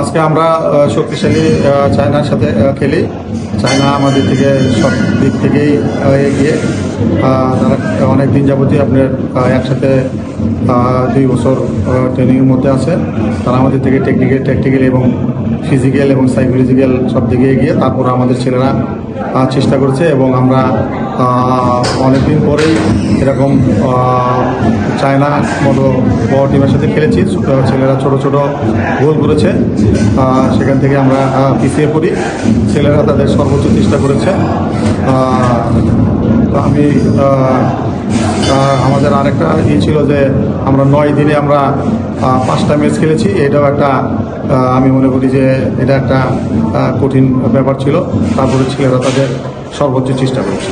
আজকে আমরা শক্তিশালী চায়নার সাথে খেলি। চায়না আমাদের থেকে সব দিক থেকেই এগিয়ে। তারা অনেক দিন যাবতীয় আপনার একসাথে দুই বছর ট্রেনিংয়ের মধ্যে আছে। তারা আমাদের থেকে টেকনিক্যাল টেকনিক্যাল এবং ফিজিক্যাল এবং সাইকোলজিক্যাল সব দিকে এগিয়ে, তারপর আমাদের ছেলেরা চেষ্টা করেছে এবং আমরা অনেক দিন পরেই এরকম চায়না মতো বড় টিমের সাথে খেলেছি। ছেলেরা ছোট ছোট গোল করেছে। সেখান থেকে আমরা পিছিয়ে পড়ি। ছেলেরা তাদের সর্বোচ্চ চেষ্টা করেছে। আমি আমাদের আরেকটা ই ছিল যে আমরা নয় দিনে আমরা পাঁচটা ম্যাচ খেলেছি। এটাও একটা আমি মনে করি যে এটা একটা কঠিন ব্যাপার ছিল। তারপরে ছেলেরা তাদের সর্বোচ্চ চেষ্টা করেছে.